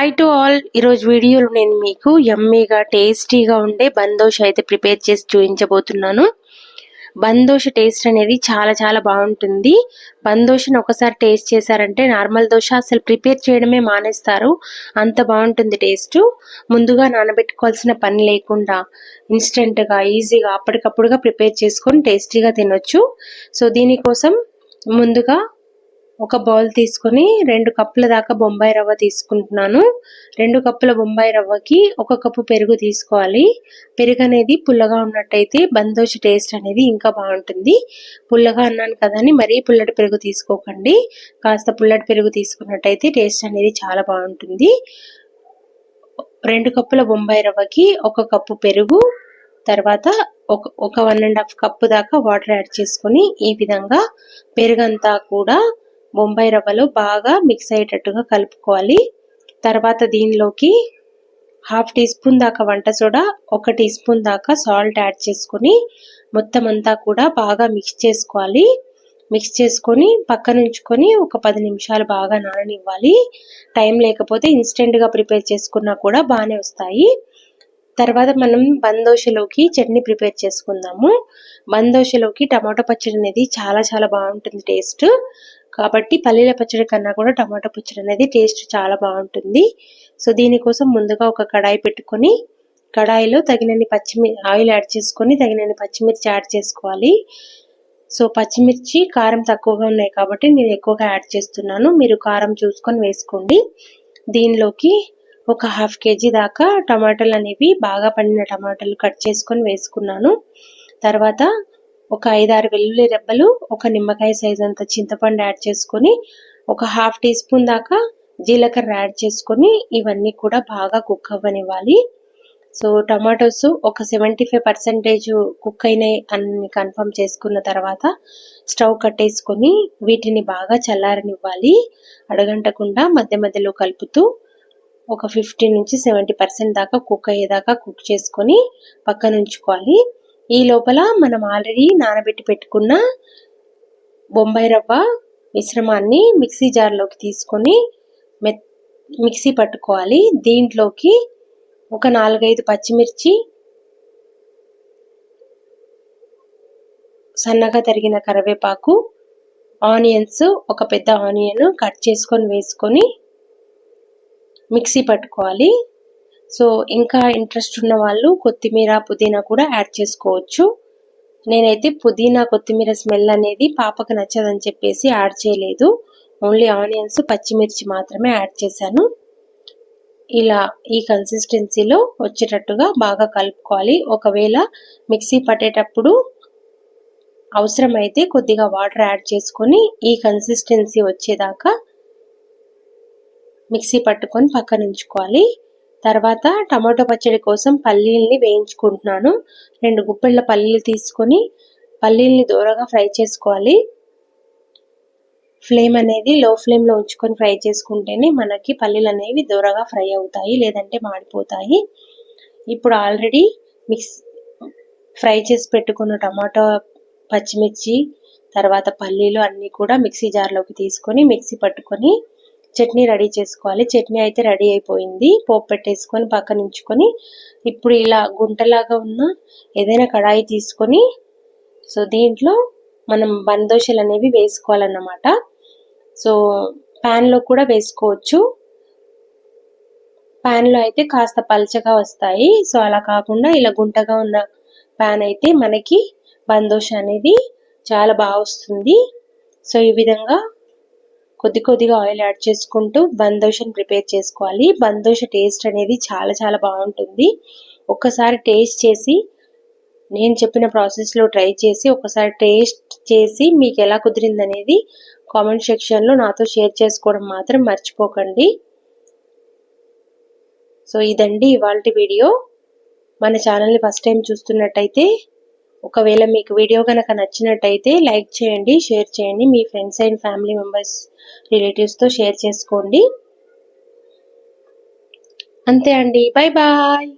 Hi to all ఈరోజు వీడియోలో నేను మీకు యమ్మీగా టేస్టీగా ఉండే బందోష అయితే ప్రిపేర్ చేసి చూపించబోతున్నాను. బందోష టేస్ట్ అనేది చాలా చాలా బాగుంటుంది. బందోషను ఒకసారి టేస్ట్ చేశారంటే నార్మల్ దోశ అసలు ప్రిపేర్ చేయడమే మానేస్తారు. అంత బాగుంటుంది టేస్ట్ ముందుగా నానబెట్టుకోవాల్సిన పని లేకుండా ఇన్స్టెంట్గా ఈజీగా అప్పటికప్పుడుగా ప్రిపేర్ చేసుకొని టేస్టీగా తినొచ్చు. సో దీనికోసం ముందుగా ఒక బౌల్ తీసుకొని రెండు కప్పుల దాకా బొంబాయి రవ్వ తీసుకుంటున్నాను. రెండు కప్పుల బొంబాయి రవ్వకి ఒక కప్పు పెరుగు తీసుకోవాలి. పెరుగు అనేది పుల్లగా ఉన్నట్టయితే బందోషి టేస్ట్ అనేది ఇంకా బాగుంటుంది. పుల్లగా అన్నాను కదా అని మరీ పుల్లటి పెరుగు తీసుకోకండి. కాస్త పుల్లటి పెరుగు తీసుకున్నట్టయితే టేస్ట్ అనేది చాలా బాగుంటుంది. రెండు కప్పుల బొంబాయి రవ్వకి ఒక కప్పు పెరుగు తర్వాత ఒక ఒక వన్ అండ్ హాఫ్ కప్పు దాకా వాటర్ యాడ్ చేసుకొని ఈ విధంగా పెరుగంతా కూడా బొంబాయి రవ్వలో బాగా మిక్స్ అయ్యేటట్టుగా కలుపుకోవాలి. తర్వాత దీనిలోకి హాఫ్ టీ స్పూన్ దాకా వంట సోడా ఒక టీ స్పూన్ దాకా సాల్ట్ యాడ్ చేసుకొని మొత్తం అంతా కూడా బాగా మిక్స్ చేసుకోవాలి. మిక్స్ చేసుకొని పక్కన ఉంచుకొని ఒక పది నిమిషాలు బాగా నాననివ్వాలి. టైం లేకపోతే ఇన్స్టెంట్గా ప్రిపేర్ చేసుకున్నా కూడా బాగానే వస్తాయి. తర్వాత మనం బందోషలోకి చట్నీ ప్రిపేర్ చేసుకుందాము. బందోషలోకి టమాటో పచ్చడి అనేది చాలా చాలా బాగుంటుంది టేస్ట్. కాబట్టి పల్లీల పచ్చడి కన్నా కూడా టమాటో పచ్చడి అనేది టేస్ట్ చాలా బాగుంటుంది. సో దీనికోసం ముందుగా ఒక కడాయి పెట్టుకొని కడాయిలో తగినన్ని పచ్చిమిర్చి ఆయిల్ యాడ్ చేసుకొని తగినన్ని పచ్చిమిర్చి యాడ్ చేసుకోవాలి. సో పచ్చిమిర్చి కారం తక్కువగా ఉన్నాయి కాబట్టి నేను ఎక్కువగా యాడ్ చేస్తున్నాను. మీరు కారం చూసుకొని వేసుకోండి. దీనిలోకి ఒక హాఫ్ కేజీ దాకా టమాటాలు అనేవి బాగా పండిన టమాటాలు కట్ చేసుకొని వేసుకున్నాను. తర్వాత ఒక ఐదారు వెల్లుల్లి రెబ్బలు ఒక నిమ్మకాయ సైజ్ అంత చింతపండు యాడ్ చేసుకొని ఒక హాఫ్ టీ స్పూన్ దాకా జీలకర్ర యాడ్ చేసుకొని ఇవన్నీ కూడా బాగా కుక్ అవ్వనివ్వాలి. సో టమాటోస్ ఒక సెవెంటీ ఫైవ్ పర్సెంటేజ్ కుక్ అయినాయి అని కన్ఫర్మ్ చేసుకున్న తర్వాత స్టవ్ కట్టేసుకొని వీటిని బాగా చల్లారనివ్వాలి. అడగంటకుండా మధ్య మధ్యలో కలుపుతూ ఒక ఫిఫ్టీ నుంచి సెవెంటీ పర్సెంట్ దాకా కుక్ అయ్యేదాకా కుక్ చేసుకొని పక్కన ఉంచుకోవాలి ఈ లోపల మనం ఆల్రెడీ నానబెట్టి పెట్టుకున్న బొంబాయి రవ్వ మిశ్రమాన్ని మిక్సీ జార్లోకి తీసుకొని మె మిక్సీ పట్టుకోవాలి. దీంట్లోకి ఒక నాలుగైదు పచ్చిమిర్చి సన్నగా తరిగిన కరివేపాకు ఆనియన్స్ ఒక పెద్ద ఆనియన్ కట్ చేసుకొని వేసుకొని మిక్సీ పట్టుకోవాలి. సో ఇంకా ఇంట్రెస్ట్ ఉన్న వాళ్ళు కొత్తిమీర పుదీనా కూడా యాడ్ చేసుకోవచ్చు. నేనైతే పుదీనా కొత్తిమీర స్మెల్ అనేది పాపకు నచ్చదని చెప్పేసి యాడ్ చేయలేదు. ఓన్లీ ఆనియన్స్ పచ్చిమిర్చి మాత్రమే యాడ్ చేశాను. ఇలా ఈ కన్సిస్టెన్సీలో వచ్చేటట్టుగా బాగా కలుపుకోవాలి. ఒకవేళ మిక్సీ పట్టేటప్పుడు అవసరమైతే కొద్దిగా వాటర్ యాడ్ చేసుకొని ఈ కన్సిస్టెన్సీ వచ్చేదాకా మిక్సీ పట్టుకొని పక్కన ఉంచుకోవాలి. తర్వాత టమాటో పచ్చడి కోసం పల్లీల్ని వేయించుకుంటున్నాను. రెండు గుప్పెళ్ళ పల్లీలు తీసుకొని పల్లీల్ని దూరగా ఫ్రై చేసుకోవాలి. ఫ్లేమ్ అనేది లో ఫ్లేమ్లో ఉంచుకొని ఫ్రై చేసుకుంటేనే మనకి పల్లీలు అనేవి దూరగా ఫ్రై అవుతాయి లేదంటే మాడిపోతాయి. ఇప్పుడు ఆల్రెడీ మిక్స్ ఫ్రై చేసి పెట్టుకున్న టమాటో పచ్చిమిర్చి తర్వాత పల్లీలు అన్నీ కూడా మిక్సీ జార్లోకి తీసుకొని మిక్సీ పట్టుకొని చట్నీ రెడీ చేసుకోవాలి. చట్నీ అయితే రెడీ అయిపోయింది. పోపు పెట్టేసుకొని పక్కన ఉంచుకొని ఇప్పుడు ఇలా గుంటలాగా ఉన్న ఏదైనా కడాయి తీసుకొని సో దీంట్లో మనం బందోషలు అనేవి వేసుకోవాలన్నమాట. సో ప్యాన్లో కూడా వేసుకోవచ్చు. ప్యాన్లో అయితే కాస్త పల్చగా వస్తాయి. సో అలా కాకుండా ఇలా గుంటగా ఉన్న ప్యాన్ అయితే మనకి బందోష అనేది చాలా బాగా వస్తుంది. సో ఈ విధంగా కొద్ది కొద్దిగా ఆయిల్ యాడ్ చేసుకుంటూ బందోషని ప్రిపేర్ చేసుకోవాలి. బందోష టేస్ట్ అనేది చాలా చాలా బాగుంటుంది. ఒక్కసారి టేస్ట్ చేసి నేను చెప్పిన ప్రాసెస్లో ట్రై చేసి ఒకసారి టేస్ట్ చేసి మీకు ఎలా కుదిరింది అనేది కామెంట్ సెక్షన్లో నాతో షేర్ చేసుకోవడం మాత్రం మర్చిపోకండి. సో ఇదండి ఇవాళ వీడియో మన ఛానల్ని ఫస్ట్ టైం చూస్తున్నట్టయితే ఒకవేళ మీకు వీడియో కనుక నచ్చినట్టయితే లైక్ చేయండి షేర్ చేయండి మీ ఫ్రెండ్స్ అండ్ ఫ్యామిలీ మెంబర్స్ రిలేటివ్స్తో షేర్ చేసుకోండి. అంతే అండి. Bye bye.